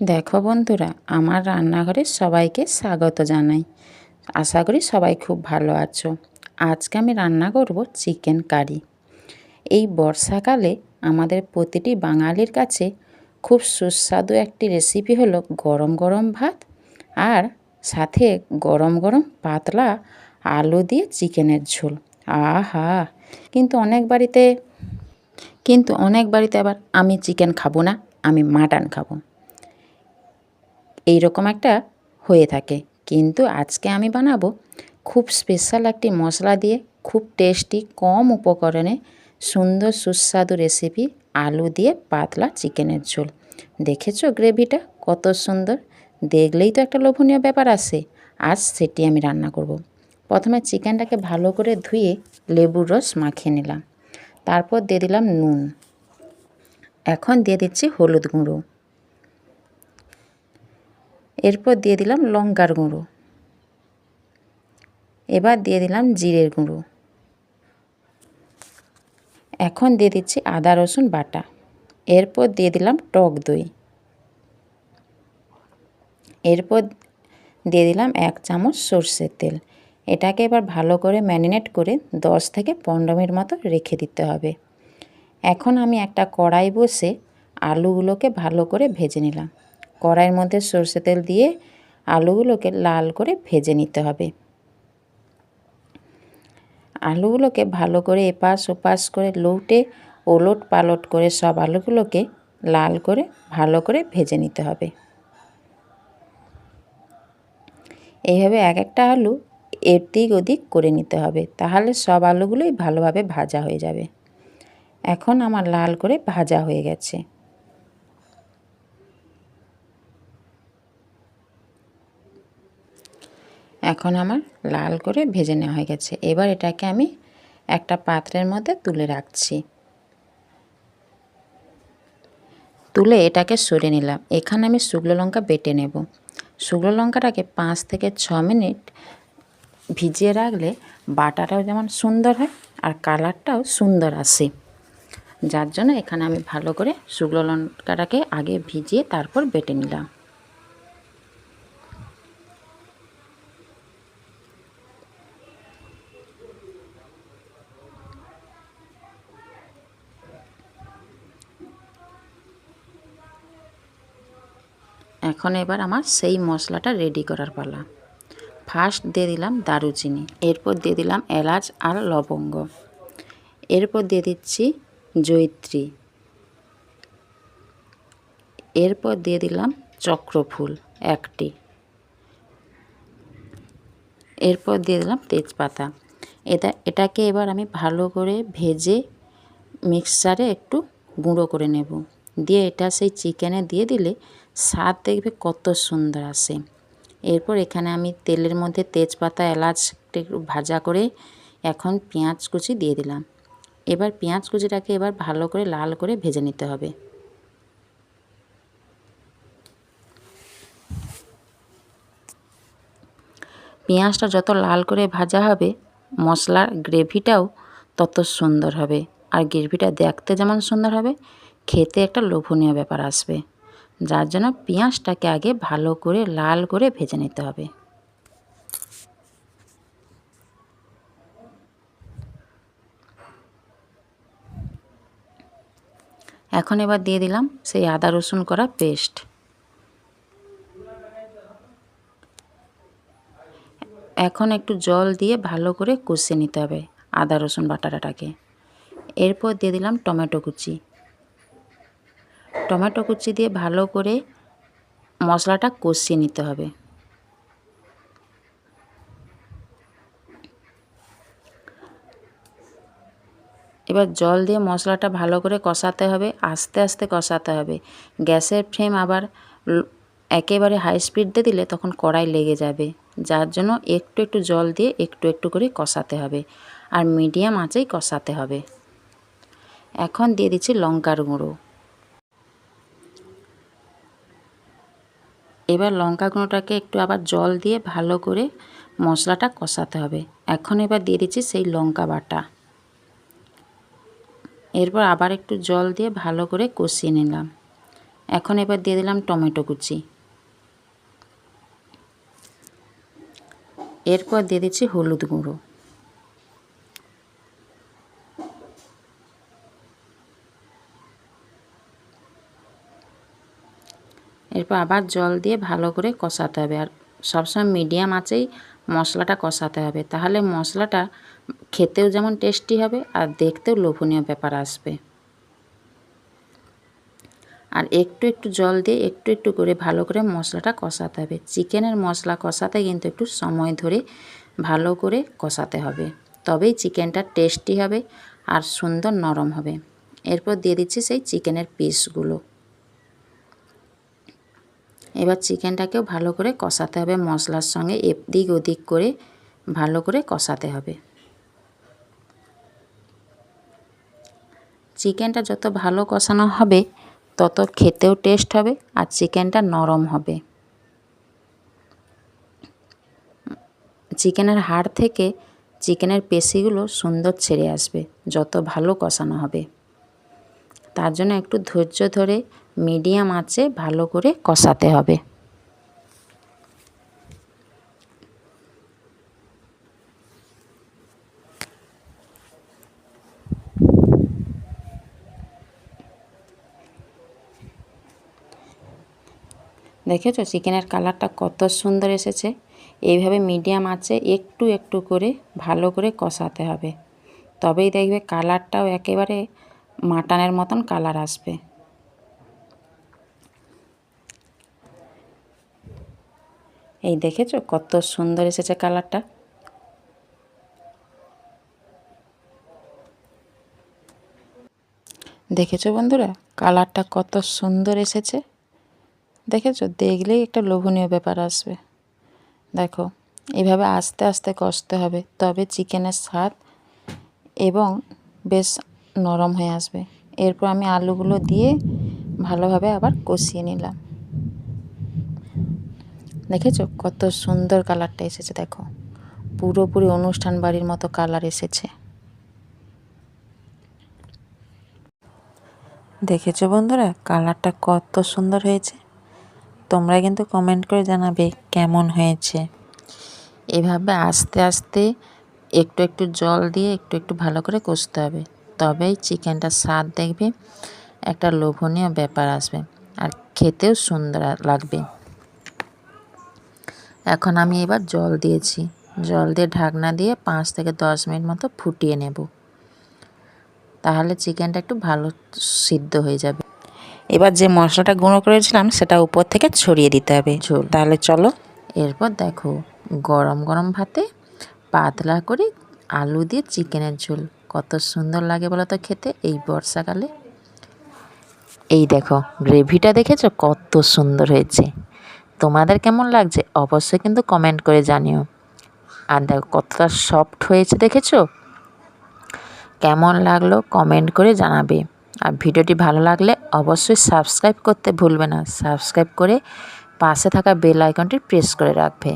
দেখো বন্ধুরা, আমার রান্নাঘরে সবাইকে স্বাগত জানাই। আশা করি সবাই খুব ভালো আছো। আজকে আমি রান্না করব চিকেন কারি। এই বর্ষাকালে আমাদের প্রতিটি বাঙালির কাছে খুব সুস্বাদু একটি রেসিপি হলো গরম গরম ভাত আর সাথে গরম গরম পাতলা আলু দিয়ে চিকেনের ঝোল। আহা! কিন্তু অনেক বাড়িতে, কিন্তু অনেক বাড়িতে আবার আমি চিকেন খাব না, আমি মাটন খাব। এই রকম একটা হয়ে থাকে। কিন্তু আজকে আমি বানাবো খুব স্পেশাল একটি মশলা দিয়ে, খুব টেস্টি কম উপকরণে সুন্দর সুস্বাদু রেসিপি আলু দিয়ে পাতলা চিকেনের ঝোল। দেখেছ গ্রেভিটা কত সুন্দর। দেখলেই তো একটা লোভনীয় ব্যাপার আসে আজ সেটি আমি রান্না করব। প্রথমে চিকেনটাকে ভালো করে ধুয়ে লেবুর রস মাখিয়ে নিলাম। তারপর দিয়ে দিলাম নুন। এখন দিয়ে দিচ্ছি হলুদ গুঁড়ো। এরপর দিয়ে দিলাম লঙ্কার গুঁড়ো। এবার দিয়ে দিলাম জিরের গুঁড়ো। এখন দিয়ে দিচ্ছি আদা, রসুন, বাটা। এরপর দিয়ে দিলাম টক দই। এরপর দিয়ে দিলাম এক চামচ সর্ষের তেল। এটাকে এবার ভালো করে ম্যারিনেট করে দশ থেকে পনেরো মিনিট মতো রেখে দিতে হবে। এখন আমি একটা কড়াই বসে আলুগুলোকে ভালো করে ভেজে নিলাম। কড়াইয়ের মধ্যে সর্ষে তেল দিয়ে আলুগুলোকে লাল করে ভেজে নিতে হবে। আলুগুলোকে ভালো করে এপাশ ওপাশ করে লৌটে ওলট পালট করে সব আলুগুলোকে লাল করে ভালো করে ভেজে নিতে হবে। এইভাবে এক একটা আলু এদিক ওদিক করে নিতে হবে, তাহলে সব আলুগুলোই ভালোভাবে ভাজা হয়ে যাবে। এখন আমার লাল করে ভাজা হয়ে গেছে। এখন আমার লাল করে ভেজে নেওয়া হয়ে গেছে। এবার এটাকে আমি একটা পাত্রের মধ্যে তুলে রাখছি। তুলে এটাকে সরে নিলাম। এখানে আমি শুকনো লঙ্কা বেটে নেব। শুকনো লঙ্কাটাকে পাঁচ থেকে ছ মিনিট ভিজিয়ে রাখলে বাটাটাও যেমন সুন্দর হয় আর কালারটাও সুন্দর আসে। যার জন্য এখানে আমি ভালো করে শুকনো লঙ্কাটাকে আগে ভিজিয়ে তারপর বেটে নিলাম। এখন এবার আমার সেই মশলাটা রেডি করার পালা। ফার্স্ট দিয়ে দিলাম দারুচিনি, এরপর দিয়ে দিলাম এলাচ আর লবঙ্গ। এরপর দিয়ে দিচ্ছি জৈত্রী এরপর দিয়ে দিলাম চক্রফুল একটি। এরপর দিয়ে দিলাম তেজপাতা। এটা, এটাকে এবার আমি ভালো করে ভেজে মিক্সচারে একটু গুঁড়ো করে নেব। দিয়ে এটা সেই চিকেনে দিয়ে দিলে স্বাদ দেখবে কত সুন্দর আসে। এরপর এখানে আমি তেলের মধ্যে তেজপাতা, এলাচ একটু ভাজা করে এখন পেঁয়াজ কুচি দিয়ে দিলাম। এবার পেঁয়াজ কুচিটাকে এবার ভালো করে লাল করে ভেজে নিতে হবে। পেঁয়াজটা যত লাল করে ভাজা হবে, মশলার গ্রেভিটাও তত সুন্দর হবে। আর গ্রেভিটা দেখতে যেমন সুন্দর হবে, খেতে একটা লোভনীয় ব্যাপার আসবে। যার জন্য পেঁয়াজটাকে আগে ভালো করে লাল করে ভেজে নিতে হবে। এখন এবার দিয়ে দিলাম সেই আদা রসুন করা পেস্ট। এখন একটু জল দিয়ে ভালো করে কষে নিতে হবে আদা রসুন বাটাটাকে। এরপর দিয়ে দিলাম টমেটো কুচি। টমেটো কুচি দিয়ে ভালো করে মশলাটা কষিয়ে নিতে হবে। এবার জল দিয়ে মশলাটা ভালো করে কষাতে হবে, আস্তে আস্তে কষাতে হবে। গ্যাসের ফ্লেম আবার একেবারে হাই স্পিড দিলে তখন কড়াই লেগে যাবে। যার জন্য একটু একটু জল দিয়ে একটু একটু করে কষাতে হবে আর মিডিয়াম আঁচেই কষাতে হবে। এখন দিয়ে দিচ্ছি লঙ্কার গুঁড়ো। এবার লঙ্কা গুঁড়োটাকে একটু আবার জল দিয়ে ভালো করে মশলাটা কষাতে হবে। এখন এবার দিয়ে দিচ্ছি সেই লঙ্কা বাটা। এরপর আবার একটু জল দিয়ে ভালো করে কষিয়ে নিলাম। এখন এবার দিয়ে দিলাম টমেটো কুচি। এরপর দিয়ে দিচ্ছি হলুদ গুঁড়ো। এরপর আবার জল দিয়ে ভালো করে কষাতে হবে। আর সবসময় মিডিয়াম আঁচেই মশলাটা কষাতে হবে। তাহলে মশলাটা খেতেও যেমন টেস্টি হবে আর দেখতেও লোভনীয় ব্যাপার আসবে। আর একটু একটু জল দিয়ে একটু একটু করে ভালো করে মশলাটা কষাতে হবে। চিকেনের মশলা কষাতে কিন্তু একটু সময় ধরে ভালো করে কষাতে হবে। তবেই চিকেনটা টেস্টি হবে আর সুন্দর নরম হবে। এরপর দিয়ে দিচ্ছি সেই চিকেনের পিসগুলো এবার চিকেনটাকেও ভালো করে কষাতে হবে মশলার সঙ্গে এদিক ওদিক করে ভালো করে কষাতে হবে। চিকেনটা যত ভালো কষানো হবে, তত খেতেও টেস্ট হবে আর চিকেনটা নরম হবে। চিকেনের হাড় থেকে চিকেনের পেশিগুলো সুন্দর ছেড়ে আসবে, যত ভালো কষানো হবে। তার জন্য একটু ধৈর্য ধরে মিডিয়াম আঁচে ভালো করে কষাতে হবে। দেখেছ চিকেনের কালারটা কত সুন্দর এসেছে? এইভাবে মিডিয়াম আঁচে একটু একটু করে ভালো করে কষাতে হবে। তবেই দেখবে কালারটাও একেবারে মাটনের মতন কালার আসবে। এই দেখেছ কত সুন্দর এসেছে কালারটা? দেখেছ বন্ধুরা? কালারটা কত সুন্দর এসেছে। দেখেছ? দেখলেই একটা লোভনীয় ব্যাপার আসবে। দেখো, এভাবে আস্তে আস্তে কষতে হবে, তবে চিকেনের স্বাদ এবং বেশ নরম হয়ে আসবে। এরপর আমি আলুগুলো দিয়ে ভালোভাবে আবার কষিয়ে নিলাম। দেখেছ? কত সুন্দর কালারটা এসেছে, দেখো। পুরোপুরি অনুষ্ঠান বাড়ির মতো কালার এসেছে। দেখেছ বন্ধুরা? কালারটা কত সুন্দর হয়েছে। তোমরা কিন্তু কমেন্ট করে জানাবে কেমন হয়েছে। এভাবে আস্তে আস্তে একটু একটু জল দিয়ে একটু একটু ভালো করে কষতে হবে। তবেই চিকেনটা স্বাদ দেখবে একটা লোভনীয় ব্যাপার আসবে আর খেতেও সুন্দর লাগবে। এখন আমি এবার জল দিয়েছি। জল দিয়ে ঢাকনা দিয়ে পাঁচ থেকে দশ মিনিট মতো ফুটিয়ে নেব। তাহলে চিকেনটা একটু ভালো সিদ্ধ হয়ে যাবে। এবার যে মশলাটা গুঁড়ো করেছিলাম সেটা উপর থেকে ছড়িয়ে দিতে হবে। ঝোল। তাহলে চলো। এরপর দেখো গরম গরম ভাতে পাতলা করে আলু দিয়ে চিকেনের ঝোল। কত সুন্দর লাগে বলো তো খেতে এই বর্ষাকালে। এই দেখো, গ্রেভিটা দেখেছ? কত সুন্দর হয়েছে। তোমাদের কেমন লাগছে? অবশ্যই কিন্তু কমেন্ট করে জানিও। আর দেখো, কতটা সফট হয়েছে দেখেছ? কেমন লাগল কমেন্ট করে জানাবে। আর ভিডিওটি ভালো লাগলে অবশ্যই সাবস্ক্রাইব করতে ভুলবে না। সাবস্ক্রাইব করে পাশে থাকা বেল আইকনটি প্রেস করে রাখবে।